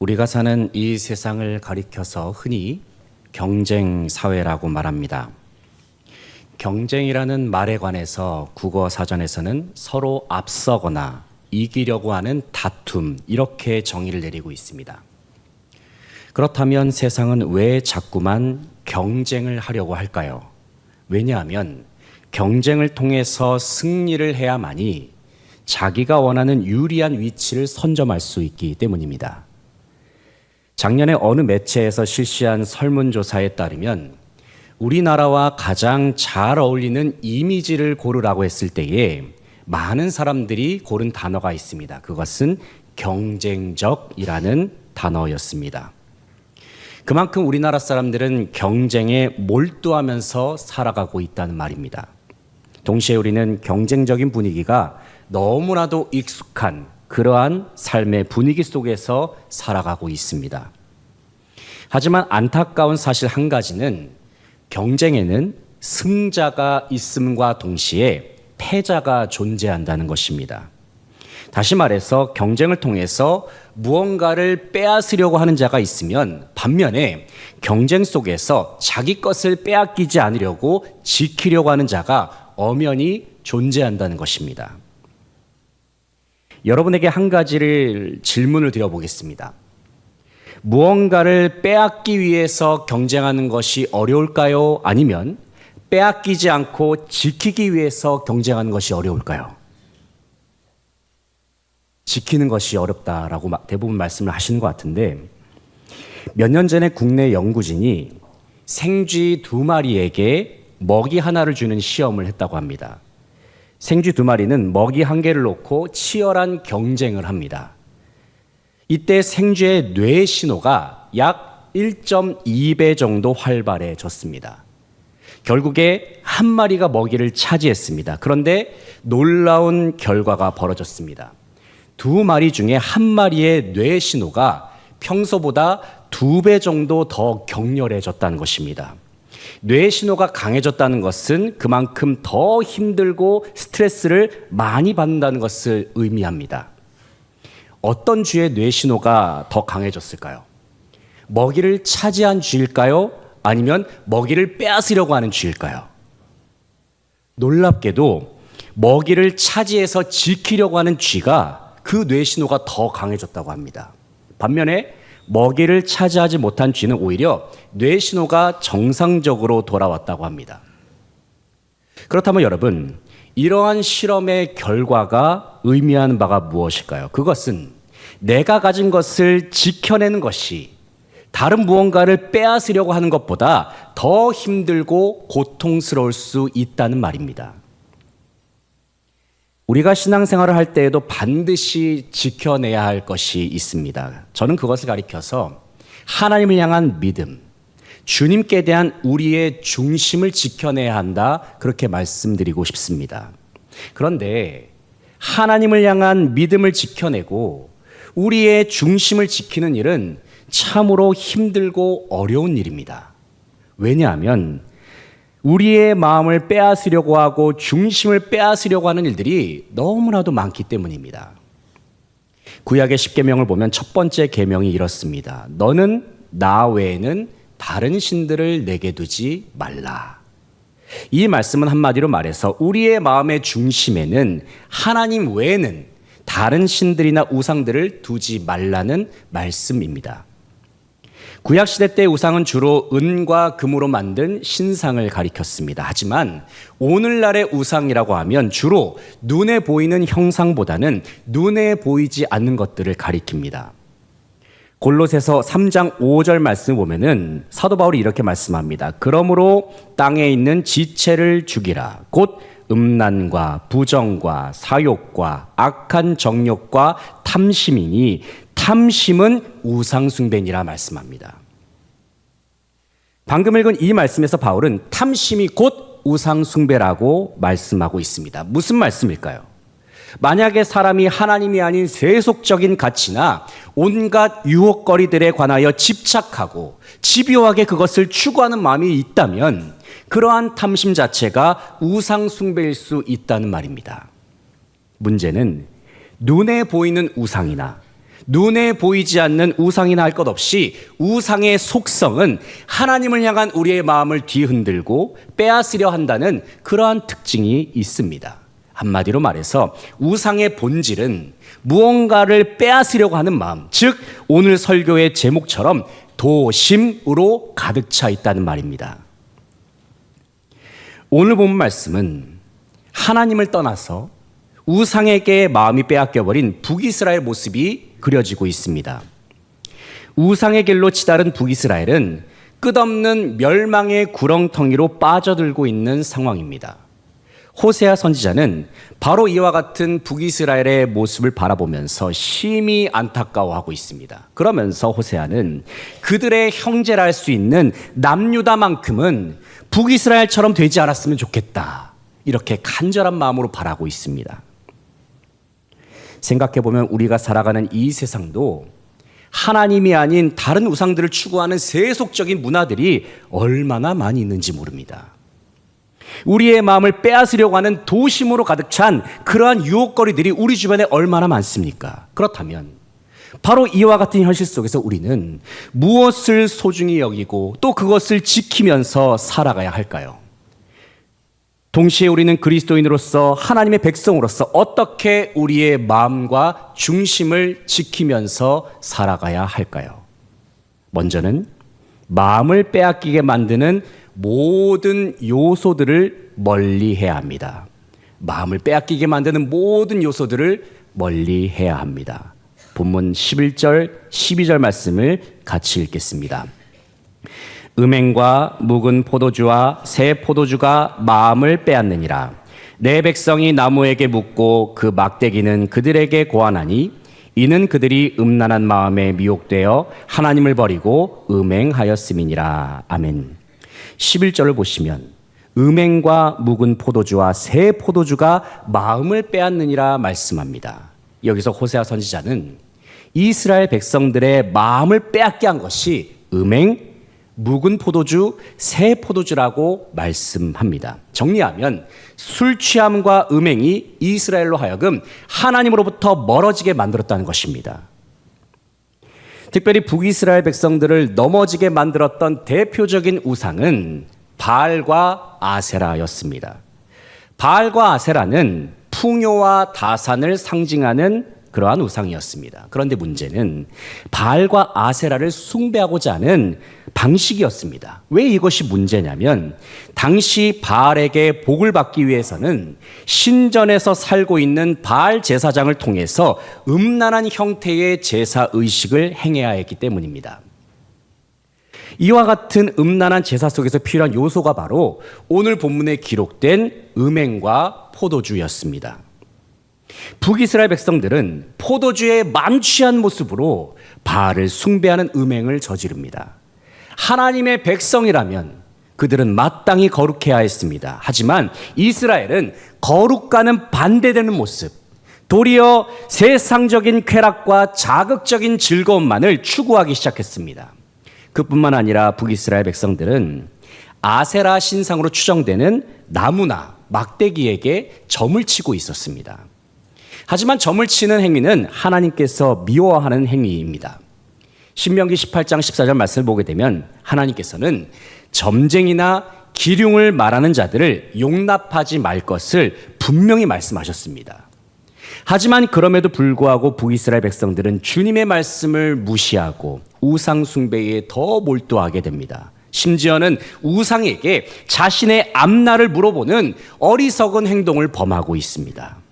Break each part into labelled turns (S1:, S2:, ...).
S1: 우리가 사는 이 세상을 가리켜서 흔히 경쟁 사회라고 말합니다. 경쟁이라는 말에 관해서 국어 사전에서는 서로 앞서거나 이기려고 하는 다툼 이렇게 정의를 내리고 있습니다. 그렇다면 세상은 왜 자꾸만 경쟁을 하려고 할까요? 왜냐하면 경쟁을 통해서 승리를 해야만이 자기가 원하는 유리한 위치를 선점할 수 있기 때문입니다. 작년에 어느 매체에서 실시한 설문조사에 따르면 우리나라와 가장 잘 어울리는 이미지를 고르라고 했을 때에 많은 사람들이 고른 단어가 있습니다. 그것은 경쟁적이라는 단어였습니다. 그만큼 우리나라 사람들은 경쟁에 몰두하면서 살아가고 있다는 말입니다. 동시에 우리는 경쟁적인 분위기가 너무나도 익숙한 그러한 삶의 분위기 속에서 살아가고 있습니다. 하지만 안타까운 사실 한 가지는 경쟁에는 승자가 있음과 동시에 패자가 존재한다는 것입니다. 다시 말해서 경쟁을 통해서 무언가를 빼앗으려고 하는 자가 있으면 반면에 경쟁 속에서 자기 것을 빼앗기지 않으려고 지키려고 하는 자가 엄연히 존재한다는 것입니다. 여러분에게 한 가지를 질문을 드려보겠습니다. 무언가를 빼앗기 위해서 경쟁하는 것이 어려울까요? 아니면 빼앗기지 않고 지키기 위해서 경쟁하는 것이 어려울까요? 지키는 것이 어렵다라고 대부분 말씀을 하시는 것 같은데 몇 년 전에 국내 연구진이 생쥐 두 마리에게 먹이 하나를 주는 시험을 했다고 합니다. 생쥐 두 마리는 먹이 한 개를 놓고 치열한 경쟁을 합니다. 이때 생쥐의 뇌 신호가 약 1.2배 정도 활발해졌습니다. 결국에 한 마리가 먹이를 차지했습니다. 그런데 놀라운 결과가 벌어졌습니다. 두 마리 중에 한 마리의 뇌 신호가 평소보다 두 배 정도 더 격렬해졌다는 것입니다. 뇌 신호가 강해졌다는 것은 그만큼 더 힘들고 스트레스를 많이 받는다는 것을 의미합니다. 어떤 쥐의 뇌 신호가 더 강해졌을까요? 먹이를 차지한 쥐일까요? 아니면 먹이를 빼앗으려고 하는 쥐일까요? 놀랍게도 먹이를 차지해서 지키려고 하는 쥐가 그 뇌 신호가 더 강해졌다고 합니다. 반면에 먹이를 차지하지 못한 쥐는 오히려 뇌 신호가 정상적으로 돌아왔다고 합니다. 그렇다면 여러분, 이러한 실험의 결과가 의미하는 바가 무엇일까요? 그것은 내가 가진 것을 지켜내는 것이 다른 무언가를 빼앗으려고 하는 것보다 더 힘들고 고통스러울 수 있다는 말입니다. 우리가 신앙생활을 할 때에도 반드시 지켜내야 할 것이 있습니다. 저는 그것을 가리켜서 하나님을 향한 믿음, 주님께 대한 우리의 중심을 지켜내야 한다. 그렇게 말씀드리고 싶습니다. 그런데 하나님을 향한 믿음을 지켜내고 우리의 중심을 지키는 일은 참으로 힘들고 어려운 일입니다. 왜냐하면 우리의 마음을 빼앗으려고 하고 중심을 빼앗으려고 하는 일들이 너무나도 많기 때문입니다. 구약의 십계명을 보면 첫 번째 계명이 이렇습니다. 너는 나 외에는 다른 신들을 내게 두지 말라. 이 말씀은 한마디로 말해서 우리의 마음의 중심에는 하나님 외에는 다른 신들이나 우상들을 두지 말라는 말씀입니다. 구약 시대 때 우상은 주로 은과 금으로 만든 신상을 가리켰습니다. 하지만 오늘날의 우상이라고 하면 주로 눈에 보이는 형상보다는 눈에 보이지 않는 것들을 가리킵니다. 골로새서 3장 5절 말씀 보면은 사도 바울이 이렇게 말씀합니다. 그러므로 땅에 있는 지체를 죽이라. 곧 음란과 부정과 사욕과 악한 정욕과 탐심이니 탐심은 우상숭배니라 말씀합니다. 방금 읽은 이 말씀에서 바울은 탐심이 곧 우상숭배라고 말씀하고 있습니다. 무슨 말씀일까요? 만약에 사람이 하나님이 아닌 세속적인 가치나 온갖 유혹거리들에 관하여 집착하고 집요하게 그것을 추구하는 마음이 있다면 그러한 탐심 자체가 우상숭배일 수 있다는 말입니다. 문제는 눈에 보이는 우상이나 눈에 보이지 않는 우상이나 할 것 없이 우상의 속성은 하나님을 향한 우리의 마음을 뒤흔들고 빼앗으려 한다는 그러한 특징이 있습니다. 한마디로 말해서 우상의 본질은 무언가를 빼앗으려고 하는 마음, 즉 오늘 설교의 제목처럼 도심으로 가득 차 있다는 말입니다. 오늘 본 말씀은 하나님을 떠나서 우상에게 마음이 빼앗겨버린 북이스라엘 모습이 그려지고 있습니다. 우상의 길로 치다른 북이스라엘은 끝없는 멸망의 구렁텅이로 빠져들고 있는 상황입니다. 호세아 선지자는 바로 이와 같은 북이스라엘의 모습을 바라보면서 심히 안타까워하고 있습니다. 그러면서 호세아는 그들의 형제라 할 수 있는 남유다만큼은 북이스라엘처럼 되지 않았으면 좋겠다. 이렇게 간절한 마음으로 바라고 있습니다. 생각해 보면 우리가 살아가는 이 세상도 하나님이 아닌 다른 우상들을 추구하는 세속적인 문화들이 얼마나 많이 있는지 모릅니다. 우리의 마음을 빼앗으려고 하는 도심으로 가득 찬 그러한 유혹거리들이 우리 주변에 얼마나 많습니까? 그렇다면 바로 이와 같은 현실 속에서 우리는 무엇을 소중히 여기고 또 그것을 지키면서 살아가야 할까요? 동시에 우리는 그리스도인으로서 하나님의 백성으로서 어떻게 우리의 마음과 중심을 지키면서 살아가야 할까요? 먼저는 마음을 빼앗기게 만드는 모든 요소들을 멀리 해야 합니다. 마음을 빼앗기게 만드는 모든 요소들을 멀리 해야 합니다. 본문 11절, 12절 말씀을 같이 읽겠습니다. 음행과 묵은 포도주와 새 포도주가 마음을 빼앗느니라. 내 백성이 나무에게 묻고 그 막대기는 그들에게 고하나니 이는 그들이 음란한 마음에 미혹되어 하나님을 버리고 음행하였음이니라. 아멘. 11절을 보시면 음행과 묵은 포도주와 새 포도주가 마음을 빼앗느니라 말씀합니다. 여기서 호세아 선지자는 이스라엘 백성들의 마음을 빼앗게 한 것이 음행, 묵은 포도주, 새 포도주라고 말씀합니다. 정리하면 술 취함과 음행이 이스라엘로 하여금 하나님으로부터 멀어지게 만들었다는 것입니다. 특별히 북이스라엘 백성들을 넘어지게 만들었던 대표적인 우상은 바알과 아세라였습니다. 바알과 아세라는 풍요와 다산을 상징하는 그러한 우상이었습니다. 그런데 문제는 바알과 아세라를 숭배하고자 하는 방식이었습니다. 왜 이것이 문제냐면 당시 바알에게 복을 받기 위해서는 신전에서 살고 있는 바알 제사장을 통해서 음란한 형태의 제사 의식을 행해야 했기 때문입니다. 이와 같은 음란한 제사 속에서 필요한 요소가 바로 오늘 본문에 기록된 음행과 포도주였습니다. 북이스라엘 백성들은 포도주에 만취한 모습으로 바알을 숭배하는 음행을 저지릅니다. 하나님의 백성이라면 그들은 마땅히 거룩해야 했습니다. 하지만 이스라엘은 거룩과는 반대되는 모습, 도리어 세상적인 쾌락과 자극적인 즐거움만을 추구하기 시작했습니다. 그뿐만 아니라 북이스라엘 백성들은 아세라 신상으로 추정되는 나무나 막대기에게 점을 치고 있었습니다. 하지만 점을 치는 행위는 하나님께서 미워하는 행위입니다. 신명기 18장 14절 말씀을 보게 되면 하나님께서는 점쟁이나 기륭을 말하는 자들을 용납하지 말 것을 분명히 말씀하셨습니다. 하지만 그럼에도 불구하고 북이스라엘 백성들은 주님의 말씀을 무시하고 우상 숭배에 더 몰두하게 됩니다. 심지어는 우상에게 자신의 앞날을 물어보는 어리석은 행동을 범하고 있습니다.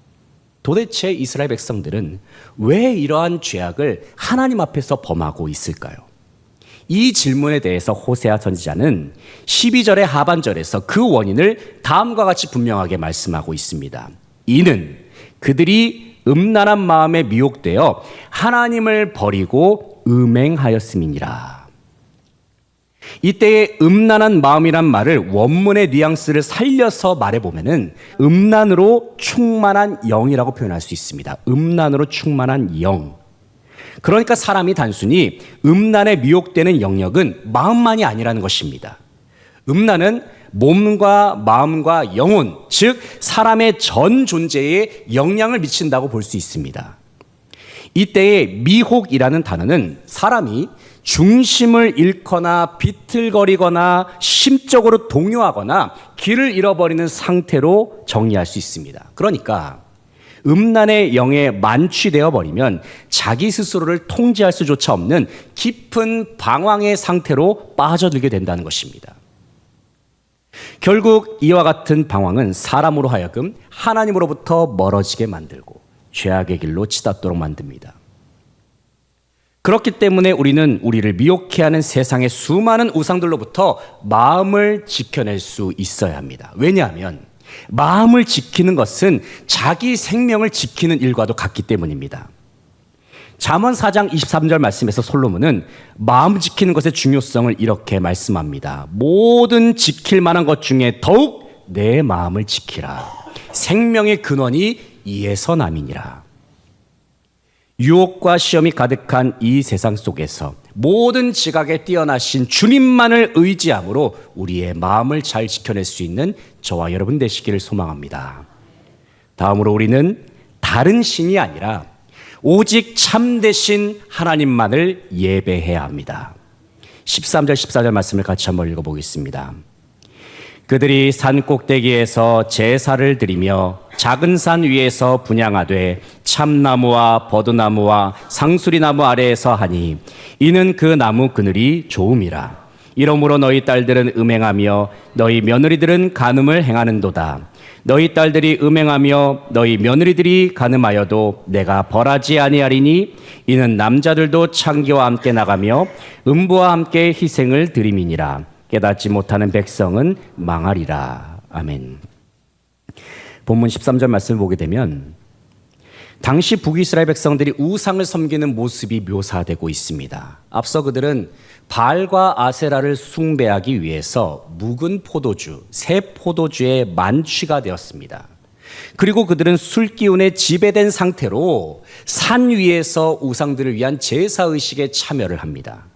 S1: 도대체 이스라엘 백성들은 왜 이러한 죄악을 하나님 앞에서 범하고 있을까요? 이 질문에 대해서 호세아 선지자는 12절의 하반절에서 그 원인을 다음과 같이 분명하게 말씀하고 있습니다. 이는 그들이 음란한 마음에 미혹되어 하나님을 버리고 음행하였음이니라. 이때의 음란한 마음이란 말을 원문의 뉘앙스를 살려서 말해보면은 음란으로 충만한 영이라고 표현할 수 있습니다. 음란으로 충만한 영. 그러니까 사람이 단순히 음란에 미혹되는 영역은 마음만이 아니라는 것입니다. 음란은 몸과 마음과 영혼, 즉 사람의 전 존재에 영향을 미친다고 볼 수 있습니다. 이때의 미혹이라는 단어는 사람이 중심을 잃거나 비틀거리거나 심적으로 동요하거나 길을 잃어버리는 상태로 정리할 수 있습니다. 그러니까 음란의 영에 만취되어 버리면 자기 스스로를 통제할 수조차 없는 깊은 방황의 상태로 빠져들게 된다는 것입니다. 결국 이와 같은 방황은 사람으로 하여금 하나님으로부터 멀어지게 만들고 죄악의 길로 치닫도록 만듭니다. 그렇기 때문에 우리는 우리를 미혹해 하는 세상의 수많은 우상들로부터 마음을 지켜낼 수 있어야 합니다. 왜냐하면 마음을 지키는 것은 자기 생명을 지키는 일과도 같기 때문입니다. 잠언 4장 23절 말씀에서 솔로몬은 마음 지키는 것의 중요성을 이렇게 말씀합니다. 모든 지킬 만한 것 중에 더욱 내 마음을 지키라. 생명의 근원이 이에서 남이니라. 유혹과 시험이 가득한 이 세상 속에서 모든 지각에 뛰어나신 주님만을 의지함으로 우리의 마음을 잘 지켜낼 수 있는 저와 여러분 되시기를 소망합니다. 다음으로 우리는 다른 신이 아니라 오직 참되신 하나님만을 예배해야 합니다. 13절 14절 말씀을 같이 한번 읽어보겠습니다. 그들이 산 꼭대기에서 제사를 드리며 작은 산 위에서 분양하되 참나무와 버드나무와 상수리나무 아래에서 하니 이는 그 나무 그늘이 좋음이라. 이러므로 너희 딸들은 음행하며 너희 며느리들은 간음을 행하는도다. 너희 딸들이 음행하며 너희 며느리들이 간음하여도 내가 벌하지 아니하리니 이는 남자들도 창기와 함께 나가며 음부와 함께 희생을 드림이니라. 깨닫지 못하는 백성은 망하리라. 아멘. 본문 13절 말씀을 보게 되면 당시 북이스라엘 백성들이 우상을 섬기는 모습이 묘사되고 있습니다. 앞서 그들은 바알과 아세라를 숭배하기 위해서 묵은 포도주, 새 포도주에 만취가 되었습니다. 그리고 그들은 술 기운에 지배된 상태로 산 위에서 우상들을 위한 제사 의식에 참여를 합니다.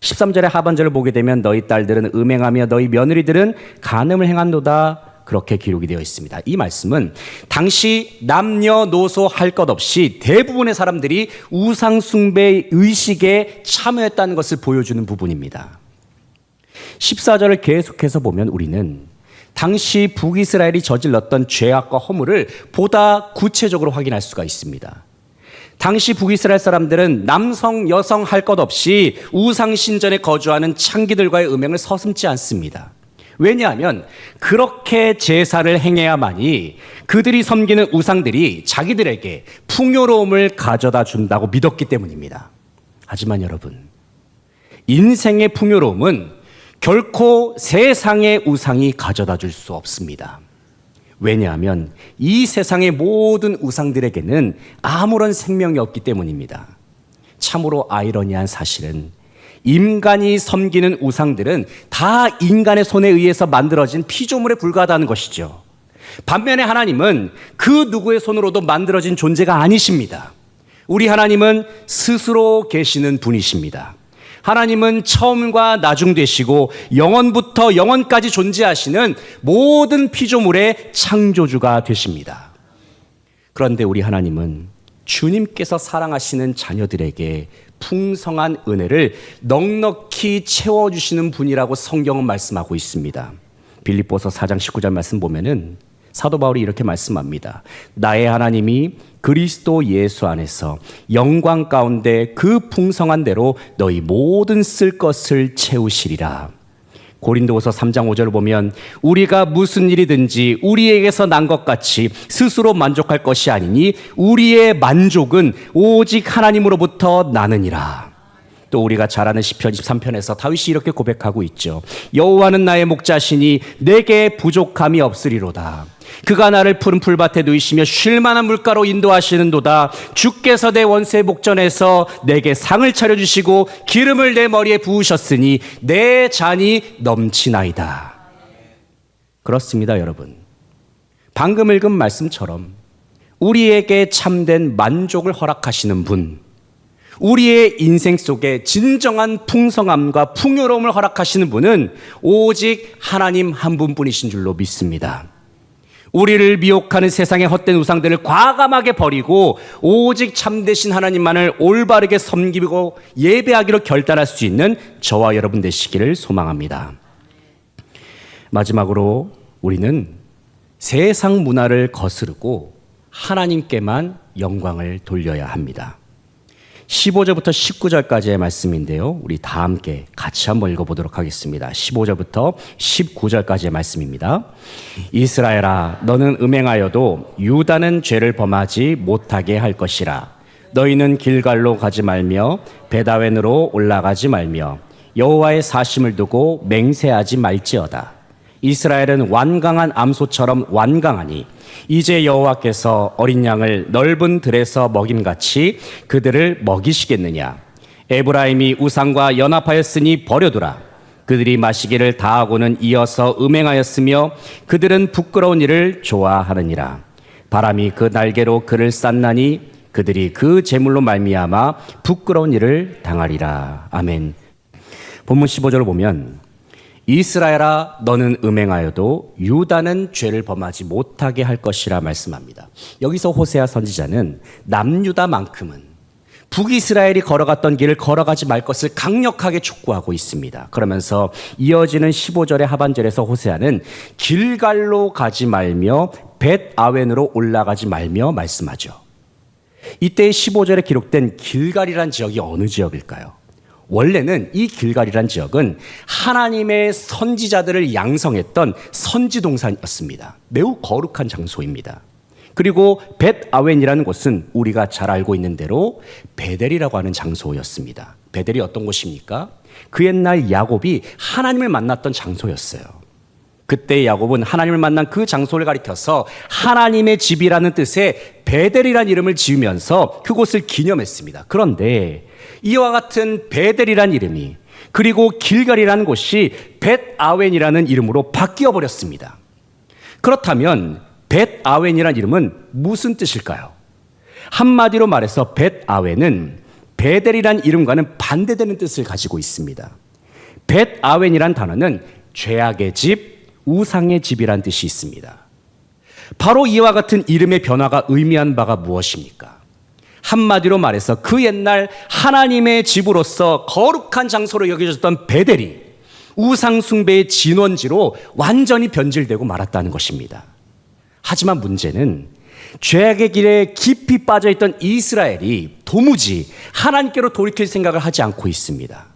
S1: 13절의 하반절을 보게 되면 너희 딸들은 음행하며 너희 며느리들은 간음을 행한도다 그렇게 기록이 되어 있습니다. 이 말씀은 당시 남녀노소 할 것 없이 대부분의 사람들이 우상 숭배 의식에 참여했다는 것을 보여주는 부분입니다. 14절을 계속해서 보면 우리는 당시 북이스라엘이 저질렀던 죄악과 허물을 보다 구체적으로 확인할 수가 있습니다. 당시 북이스라엘 사람들은 남성, 여성 할 것 없이 우상 신전에 거주하는 창기들과의 음행을 서슴지 않습니다. 왜냐하면 그렇게 제사를 행해야만이 그들이 섬기는 우상들이 자기들에게 풍요로움을 가져다 준다고 믿었기 때문입니다. 하지만 여러분, 인생의 풍요로움은 결코 세상의 우상이 가져다 줄 수 없습니다. 왜냐하면 이 세상의 모든 우상들에게는 아무런 생명이 없기 때문입니다. 참으로 아이러니한 사실은 인간이 섬기는 우상들은 다 인간의 손에 의해서 만들어진 피조물에 불과하다는 것이죠. 반면에 하나님은 그 누구의 손으로도 만들어진 존재가 아니십니다. 우리 하나님은 스스로 계시는 분이십니다. 하나님은 처음과 나중 되시고 영원부터 영원까지 존재하시는 모든 피조물의 창조주가 되십니다. 그런데 우리 하나님은 주님께서 사랑하시는 자녀들에게 풍성한 은혜를 넉넉히 채워주시는 분이라고 성경은 말씀하고 있습니다. 빌립보서 4장 19절 말씀 보면은 사도 바울이 이렇게 말씀합니다. 나의 하나님이 그리스도 예수 안에서 영광 가운데 그 풍성한 대로 너희 모든 쓸 것을 채우시리라. 고린도후서 3장 5절을 보면 우리가 무슨 일이든지 우리에게서 난 것 같이 스스로 만족할 것이 아니니 우리의 만족은 오직 하나님으로부터 나느니라. 또 우리가 잘 아는 시편 23편에서 다윗이 이렇게 고백하고 있죠. 여호와는 나의 목자시니 내게 부족함이 없으리로다. 그가 나를 푸른 풀밭에 누이시며 쉴만한 물가로 인도하시는도다. 주께서 내 원세 복전에서 내게 상을 차려주시고 기름을 내 머리에 부으셨으니 내 잔이 넘치나이다. 그렇습니다, 여러분. 방금 읽은 말씀처럼 우리에게 참된 만족을 허락하시는 분, 우리의 인생 속에 진정한 풍성함과 풍요로움을 허락하시는 분은 오직 하나님 한 분뿐이신 줄로 믿습니다. 우리를 미혹하는 세상의 헛된 우상들을 과감하게 버리고 오직 참되신 하나님만을 올바르게 섬기고 예배하기로 결단할 수 있는 저와 여러분 되시기를 소망합니다. 마지막으로 우리는 세상 문화를 거스르고 하나님께만 영광을 돌려야 합니다. 15절부터 19절까지의 말씀인데요. 우리 다 함께 같이 한번 읽어보도록 하겠습니다. 15절부터 19절까지의 말씀입니다. 이스라엘아, 너는 음행하여도 유다는 죄를 범하지 못하게 할 것이라. 너희는 길갈로 가지 말며 베다웬으로 올라가지 말며 여호와의 사심을 두고 맹세하지 말지어다. 이스라엘은 완강한 암소처럼 완강하니 이제 여호와께서 어린 양을 넓은 들에서 먹임 같이 그들을 먹이시겠느냐? 에브라임이 우상과 연합하였으니 버려두라. 그들이 마시기를 다하고는 이어서 음행하였으며 그들은 부끄러운 일을 좋아하느니라. 바람이 그 날개로 그를 쌌나니 그들이 그 제물로 말미암아 부끄러운 일을 당하리라. 아멘. 본문 15절을 보면 이스라엘아 너는 음행하여도 유다는 죄를 범하지 못하게 할 것이라 말씀합니다. 여기서 호세아 선지자는 남유다만큼은 북이스라엘이 걸어갔던 길을 걸어가지 말 것을 강력하게 촉구하고 있습니다. 그러면서 이어지는 15절의 하반절에서 호세아는 길갈로 가지 말며 벳 아웬으로 올라가지 말며 말씀하죠. 이때 15절에 기록된 길갈이란 지역이 어느 지역일까요? 원래는 이 길갈이란 지역은 하나님의 선지자들을 양성했던 선지 동산이었습니다. 매우 거룩한 장소입니다. 그리고 벳 아웬이라는 곳은 우리가 잘 알고 있는 대로 베델이라고 하는 장소였습니다. 베델이 어떤 곳입니까? 그 옛날 야곱이 하나님을 만났던 장소였어요. 그때 야곱은 하나님을 만난 그 장소를 가리켜서 하나님의 집이라는 뜻의 베델이라는 이름을 지으면서 그곳을 기념했습니다. 그런데 이와 같은 베델이라는 이름이 그리고 길갈이라는 곳이 벳 아웬이라는 이름으로 바뀌어 버렸습니다. 그렇다면 벳 아웬이라는 이름은 무슨 뜻일까요? 한마디로 말해서 벳 아웬은 베델이라는 이름과는 반대되는 뜻을 가지고 있습니다. 벳 아웬이란 단어는 죄악의 집, 우상의 집이란 뜻이 있습니다. 바로 이와 같은 이름의 변화가 의미한 바가 무엇입니까? 한마디로 말해서 그 옛날 하나님의 집으로서 거룩한 장소로 여겨졌던 베델이 우상숭배의 진원지로 완전히 변질되고 말았다는 것입니다. 하지만 문제는 죄악의 길에 깊이 빠져 있던 이스라엘이 도무지 하나님께로 돌이킬 생각을 하지 않고 있습니다.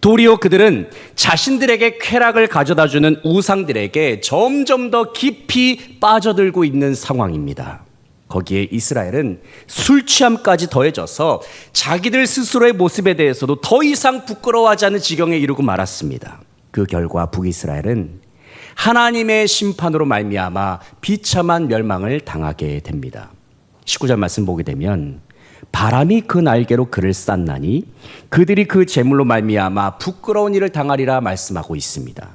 S1: 도리어 그들은 자신들에게 쾌락을 가져다 주는 우상들에게 점점 더 깊이 빠져들고 있는 상황입니다. 거기에 이스라엘은 술 취함까지 더해져서 자기들 스스로의 모습에 대해서도 더 이상 부끄러워하지 않는 지경에 이르고 말았습니다. 그 결과 북이스라엘은 하나님의 심판으로 말미암아 비참한 멸망을 당하게 됩니다. 19절 말씀 보게 되면 바람이 그 날개로 그를 쌌나니 그들이 그 제물로 말미암아 부끄러운 일을 당하리라 말씀하고 있습니다.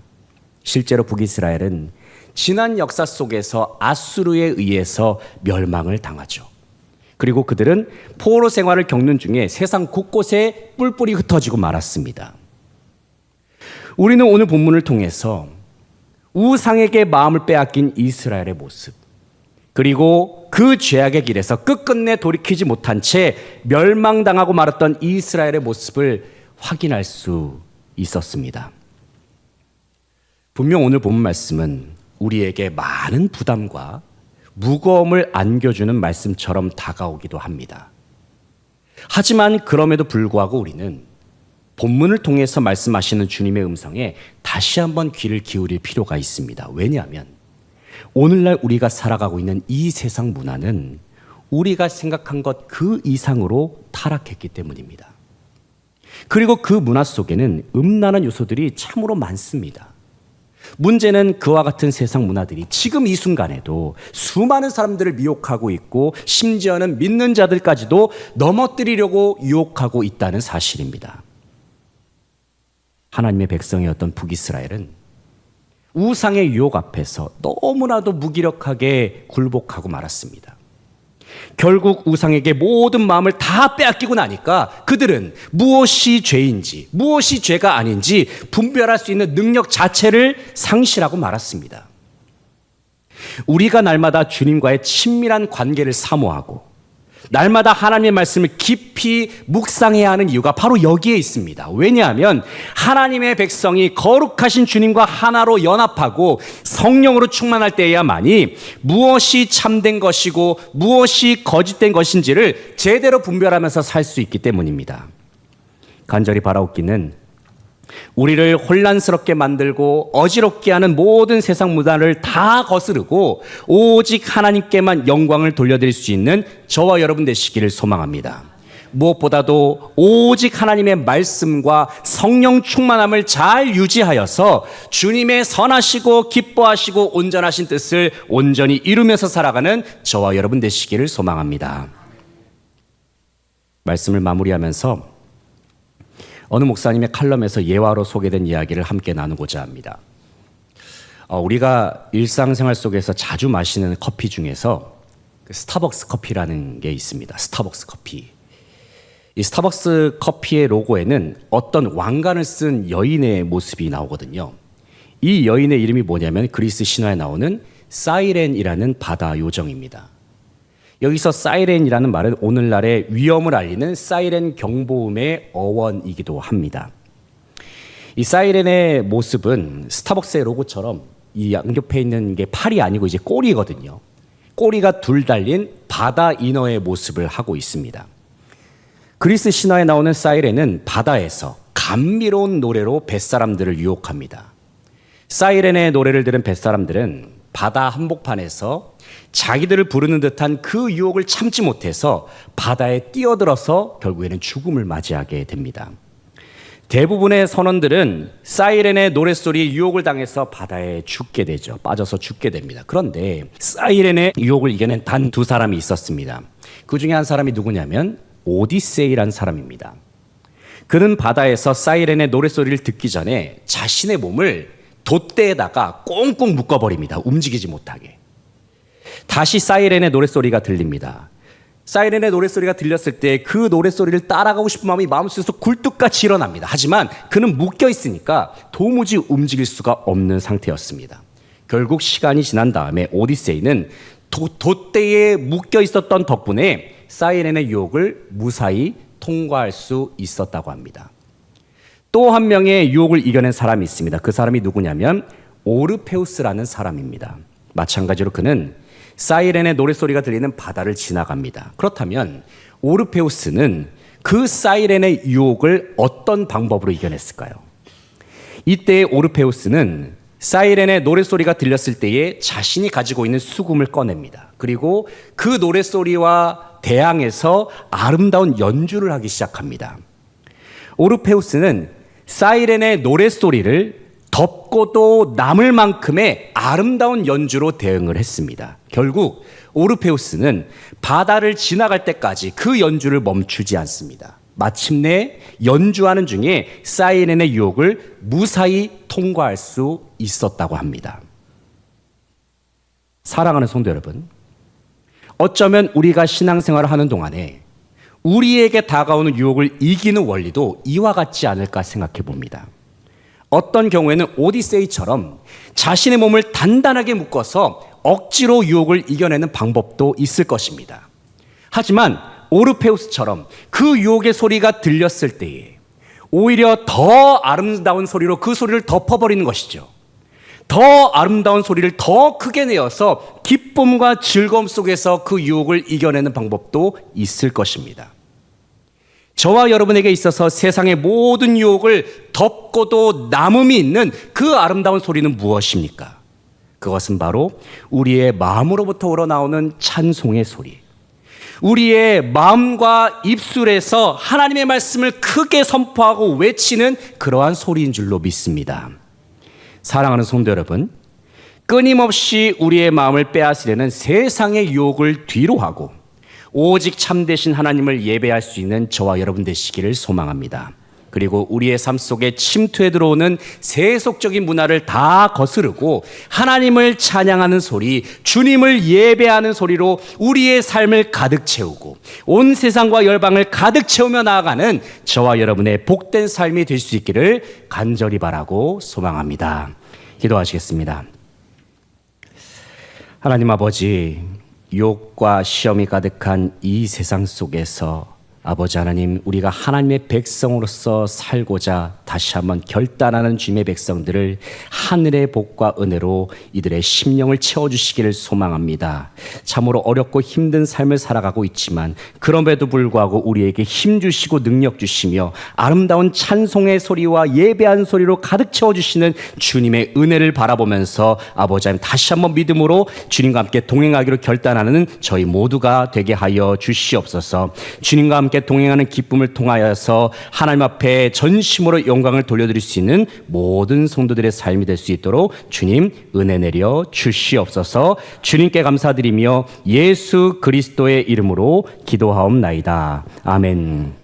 S1: 실제로 북이스라엘은 지난 역사 속에서 아수르에 의해서 멸망을 당하죠. 그리고 그들은 포로 생활을 겪는 중에 세상 곳곳에 뿔뿔이 흩어지고 말았습니다. 우리는 오늘 본문을 통해서 우상에게 마음을 빼앗긴 이스라엘의 모습, 그리고 그 죄악의 길에서 끝끝내 돌이키지 못한 채 멸망당하고 말았던 이스라엘의 모습을 확인할 수 있었습니다. 분명 오늘 본 말씀은 우리에게 많은 부담과 무거움을 안겨주는 말씀처럼 다가오기도 합니다. 하지만 그럼에도 불구하고 우리는 본문을 통해서 말씀하시는 주님의 음성에 다시 한번 귀를 기울일 필요가 있습니다. 왜냐하면 오늘날 우리가 살아가고 있는 이 세상 문화는 우리가 생각한 것 그 이상으로 타락했기 때문입니다. 그리고 그 문화 속에는 음란한 요소들이 참으로 많습니다. 문제는 그와 같은 세상 문화들이 지금 이 순간에도 수많은 사람들을 미혹하고 있고 심지어는 믿는 자들까지도 넘어뜨리려고 유혹하고 있다는 사실입니다. 하나님의 백성이었던 북이스라엘은 우상의 유혹 앞에서 너무나도 무기력하게 굴복하고 말았습니다. 결국 우상에게 모든 마음을 다 빼앗기고 나니까 그들은 무엇이 죄인지, 무엇이 죄가 아닌지 분별할 수 있는 능력 자체를 상실하고 말았습니다. 우리가 날마다 주님과의 친밀한 관계를 사모하고 날마다 하나님의 말씀을 깊이 묵상해야 하는 이유가 바로 여기에 있습니다. 왜냐하면 하나님의 백성이 거룩하신 주님과 하나로 연합하고 성령으로 충만할 때에야만이 무엇이 참된 것이고 무엇이 거짓된 것인지를 제대로 분별하면서 살 수 있기 때문입니다. 간절히 바라옵기는 우리를 혼란스럽게 만들고 어지럽게 하는 모든 세상 문화를 다 거스르고 오직 하나님께만 영광을 돌려드릴 수 있는 저와 여러분 되시기를 소망합니다. 무엇보다도 오직 하나님의 말씀과 성령 충만함을 잘 유지하여서 주님의 선하시고 기뻐하시고 온전하신 뜻을 온전히 이루면서 살아가는 저와 여러분 되시기를 소망합니다. 말씀을 마무리하면서 어느 목사님의 칼럼에서 예화로 소개된 이야기를 함께 나누고자 합니다. 어, 우리가 일상생활 속에서 자주 마시는 커피 중에서 그 스타벅스 커피라는 게 있습니다. 스타벅스 커피. 이 스타벅스 커피의 로고에는 어떤 왕관을 쓴 여인의 모습이 나오거든요. 이 여인의 이름이 뭐냐면 그리스 신화에 나오는 사이렌이라는 바다 요정입니다. 여기서 사이렌이라는 말은 오늘날의 위험을 알리는 사이렌 경보음의 어원이기도 합니다. 이 사이렌의 모습은 스타벅스의 로고처럼 이 양옆에 있는 게 팔이 아니고 이제 꼬리거든요. 꼬리가 둘 달린 바다 인어의 모습을 하고 있습니다. 그리스 신화에 나오는 사이렌은 바다에서 감미로운 노래로 뱃사람들을 유혹합니다. 사이렌의 노래를 들은 뱃사람들은 바다 한복판에서 자기들을 부르는 듯한 그 유혹을 참지 못해서 바다에 뛰어들어서 결국에는 죽음을 맞이하게 됩니다. 대부분의 선원들은 사이렌의 노랫소리에 유혹을 당해서 바다에 죽게 되죠. 빠져서 죽게 됩니다. 그런데 사이렌의 유혹을 이겨낸 단 두 사람이 있었습니다. 그 중에 한 사람이 누구냐면 오디세이라는 사람입니다. 그는 바다에서 사이렌의 노랫소리를 듣기 전에 자신의 몸을 돛대에다가 꽁꽁 묶어버립니다. 움직이지 못하게. 다시 사이렌의 노랫소리가 들립니다. 사이렌의 노랫소리가 들렸을 때 그 노랫소리를 따라가고 싶은 마음이 마음속에서 굴뚝같이 일어납니다. 하지만 그는 묶여 있으니까 도무지 움직일 수가 없는 상태였습니다. 결국 시간이 지난 다음에 오디세이는 도, 돛대에 묶여 있었던 덕분에 사이렌의 유혹을 무사히 통과할 수 있었다고 합니다. 또 한 명의 유혹을 이겨낸 사람이 있습니다. 그 사람이 누구냐면 오르페우스라는 사람입니다. 마찬가지로 그는 사이렌의 노랫소리가 들리는 바다를 지나갑니다. 그렇다면 오르페우스는 그 사이렌의 유혹을 어떤 방법으로 이겨냈을까요? 이때 오르페우스는 사이렌의 노랫소리가 들렸을 때에 자신이 가지고 있는 수금을 꺼냅니다. 그리고 그 노랫소리와 대항해서 아름다운 연주를 하기 시작합니다. 오르페우스는 사이렌의 노랫소리를 덮고도 남을 만큼의 아름다운 연주로 대응을 했습니다. 결국 오르페우스는 바다를 지나갈 때까지 그 연주를 멈추지 않습니다. 마침내 연주하는 중에 사이렌의 유혹을 무사히 통과할 수 있었다고 합니다. 사랑하는 성도 여러분, 어쩌면 우리가 신앙생활을 하는 동안에 우리에게 다가오는 유혹을 이기는 원리도 이와 같지 않을까 생각해 봅니다. 어떤 경우에는 오디세이처럼 자신의 몸을 단단하게 묶어서 억지로 유혹을 이겨내는 방법도 있을 것입니다. 하지만 오르페우스처럼 그 유혹의 소리가 들렸을 때에 오히려 더 아름다운 소리로 그 소리를 덮어버리는 것이죠. 더 아름다운 소리를 더 크게 내어서 기쁨과 즐거움 속에서 그 유혹을 이겨내는 방법도 있을 것입니다. 저와 여러분에게 있어서 세상의 모든 유혹을 덮고도 남음이 있는 그 아름다운 소리는 무엇입니까? 그것은 바로 우리의 마음으로부터 우러나오는 찬송의 소리. 우리의 마음과 입술에서 하나님의 말씀을 크게 선포하고 외치는 그러한 소리인 줄로 믿습니다. 사랑하는 성도 여러분, 끊임없이 우리의 마음을 빼앗으려는 세상의 유혹을 뒤로 하고 오직 참되신 하나님을 예배할 수 있는 저와 여러분 되시기를 소망합니다. 그리고 우리의 삶 속에 침투해 들어오는 세속적인 문화를 다 거스르고 하나님을 찬양하는 소리, 주님을 예배하는 소리로 우리의 삶을 가득 채우고 온 세상과 열방을 가득 채우며 나아가는 저와 여러분의 복된 삶이 될 수 있기를 간절히 바라고 소망합니다. 기도하시겠습니다. 하나님 아버지, 욕과 시험이 가득한 이 세상 속에서 아버지 하나님, 우리가 하나님의 백성으로서 살고자 다시 한번 결단하는 주님의 백성들을 하늘의 복과 은혜로 이들의 심령을 채워주시기를 소망합니다. 참으로 어렵고 힘든 삶을 살아가고 있지만 그럼에도 불구하고 우리에게 힘 주시고 능력 주시며 아름다운 찬송의 소리와 예배한 소리로 가득 채워주시는 주님의 은혜를 바라보면서 아버지 하나님 다시 한번 믿음으로 주님과 함께 동행하기로 결단하는 저희 모두가 되게 하여 주시옵소서 주님과 함께 동행하는 기쁨을 통하여서 하나님 앞에 전심으로 영광을 돌려드릴 수 있는 모든 성도들의 삶이 될 수 있도록 주님 은혜 내려 주시옵소서 주님께 감사드리며 예수 그리스도의 이름으로 기도하옵나이다. 아멘.